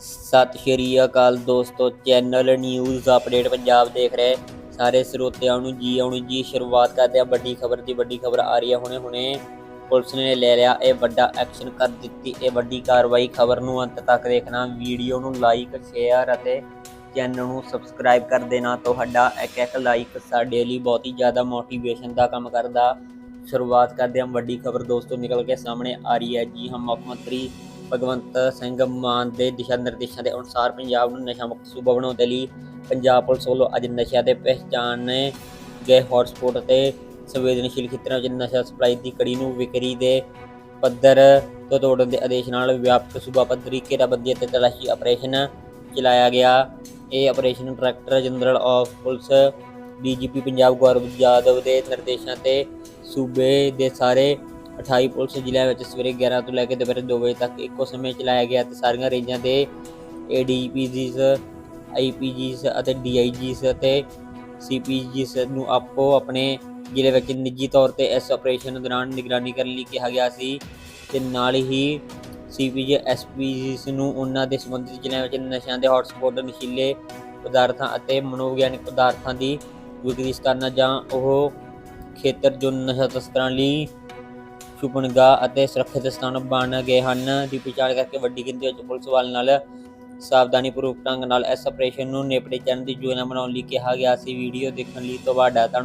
ਸਤਿ ਸ਼੍ਰੀ ਅਕਾਲ ਦੋਸਤੋ channel news update Punjab ਦੇਖ ਰਹੇ ਸਾਰੇ ਸਰੋਤਿਆਂ ਨੂੰ ਜੀ ਆਉਣ ਜੀ ਸ਼ੁਰੂਆਤ ਕਰਦੇ ਆ ਵੱਡੀ ਖਬਰ ਦੀ ਵੱਡੀ ਖਬਰ ਆ ਰਹੀ ਹੈ ਹੁਣੇ ਹੁਣੇ। ਪੁਲਿਸ ਨੇ ਲੈ ਲਿਆ ਇਹ ਵੱਡਾ ਐਕਸ਼ਨ ਕਰ ਦਿੱਤੀ। ਇਹ ਵੱਡੀ ਕਾਰਵਾਈ ਖਬਰ ਨੂੰ ਅੰਤ ਤੱਕ ਦੇਖਣਾ। ਵੀਡੀਓ ਨੂੰ ਲਾਈਕ ਸ਼ੇਅਰ ਅਤੇ ਚੈਨਲ ਨੂੰ ਸਬਸਕ੍ਰਾਈਬ ਕਰ ਦੇਣਾ। ਤੁਹਾਡਾ ਇੱਕ ਇੱਕ ਲਾਈਕ ਸਾਡੇ ਲਈ ਬਹੁਤ ਹੀ ਜ਼ਿਆਦਾ ਮੋਟੀਵੇਸ਼ਨ ਦਾ ਕੰਮ ਕਰਦਾ। ਸ਼ੁਰੂਆਤ ਕਰਦੇ ਹਾਂ। ਵੱਡੀ ਖਬਰ ਦੋਸਤੋ ਨਿਕਲ ਕੇ ਸਾਹਮਣੇ ਆ ਰਹੀ ਹੈ। ਜੀ ਹਮ ਮੁੱਖ ਮੰਤਰੀ ਭਗਵੰਤ ਸਿੰਘ ਮਾਨ ਦੇ ਦਿਸ਼ਾ ਨਿਰਦੇਸ਼ਾਂ ਦੇ ਅਨੁਸਾਰ ਪੰਜਾਬ ਨੂੰ ਨਸ਼ਾ ਮੁਕਤ ਸੂਬਾ ਬਣਾਉਣ ਦੇ ਲਈ ਪੰਜਾਬ ਪੁਲਿਸ ਵੱਲੋਂ ਅੱਜ ਨਸ਼ਿਆਂ ਦੇ ਪਹਿਚਾਣੇ ਗਏ ਹੌਟਸਪੌਟ ਅਤੇ ਸੰਵੇਦਨਸ਼ੀਲ ਖੇਤਰਾਂ ਵਿੱਚ ਨਸ਼ਾ ਸਪਲਾਈ ਦੀ ਕੜੀ ਨੂੰ ਵਿਕਰੀ ਦੇ ਪੱਧਰ ਤੋਂ ਤੋੜਨ ਦੇ ਆਦੇਸ਼ ਨਾਲ ਵਿਆਪਕ ਸੂਬਾ ਪੱਧਰੀ ਘੇਰਾਬੰਦੀ ਅਤੇ ਤਲਾਸ਼ੀ ਆਪਰੇਸ਼ਨ ਚਲਾਇਆ ਗਿਆ। ਇਹ operation director general of police DGP Punjab Gaurav Yadav ਦੇ ਨਿਰਦੇਸ਼ਾਂ ਤੇ ਸੂਬੇ ਦੇ ਸਾਰੇ 28 ਪੁਲਿਸ ਜ਼ਿਲ੍ਹਿਆਂ ਵਿੱਚ ਸਵੇਰੇ 11 ਤੋਂ ਲੈ ਕੇ ਦੁਪਹਿਰ 2 ਵਜੇ ਤੱਕ ਇੱਕੋ ਸਮੇਂ ਚਲਾਇਆ ਗਿਆ ਤੇ ਸਾਰੀਆਂ ਰੇਂਜਾਂ ਦੇ ਏਡੀਪੀਜੀਸ ਆਈਪੀਜੀਸ ਅਤੇ ਡੀਆਈਜੀਸ ਅਤੇ ਸੀਪੀਜੀਸ ਨੂੰ ਆਪੋ ਆਪਣੇ ਜ਼ਿਲ੍ਹੇ ਵਿੱਚ ਨਿੱਜੀ ਤੌਰ ਤੇ ਇਸ ਆਪਰੇਸ਼ਨ ਦੌਰਾਨ ਨਿਗਰਾਨੀ ਕਰਨ ਲਈ ਕਿਹਾ ਗਿਆ ਸੀ ਤੇ ਨਾਲ ਹੀ ਸੀਪੀਜੀ ਐਸਪੀਜੀਸ ਨੂੰ ਉਹਨਾਂ ਦੇ ਸੰਬੰਧਿਤ ਜ਼ਿਲ੍ਹਿਆਂ ਵਿੱਚ ਨਸ਼ਿਆਂ ਦੇ ਹੌਟਸਪੌਟ ਨਸ਼ੀਲੇ ਪਦਾਰਥਾਂ ਅਤੇ ਮਨੋਵਿਗਿਆਨਕ ਪਦਾਰਥਾਂ ਦੀ ਵਿਕਰੀ ਕਰਨਾ ਜਾਂ ਉਹ ਖੇਤਰ ਜੋ ਨਸ਼ਾ ਤਸਕਰਾਂ ਲਈ ਛੁਪਣਗਾ ਅਤੇ ਸੁਰੱਖਿਅਤ ਸਥਾਨ ਬਣ ਗਏ ਹਨ। ਦੀ ਪਛਾਣ ਕਰਕੇ ਵੱਡੀ ਗਿਣਤੀ ਵਿੱਚ ਪੁਲਿਸ ਵਾਲ ਨਾਲ ਸਾਵਧਾਨੀਪੂਰਵਕ ਢੰਗ ਨਾਲ ਇਸ ਆਪਰੇਸ਼ਨ ਨੂੰ ਨੇਪੜੇ ਚੜ੍ਹਨ ਦੀ ਯੋਜਨਾ ਬਣਾਉਣ ਲਈ ਕਿਹਾ ਗਿਆ ਸੀ। ਵੀਡੀਓ ਦੇਖਣ ਲਈ ਤੁਹਾਡਾ ਧੰਨਵਾਦ।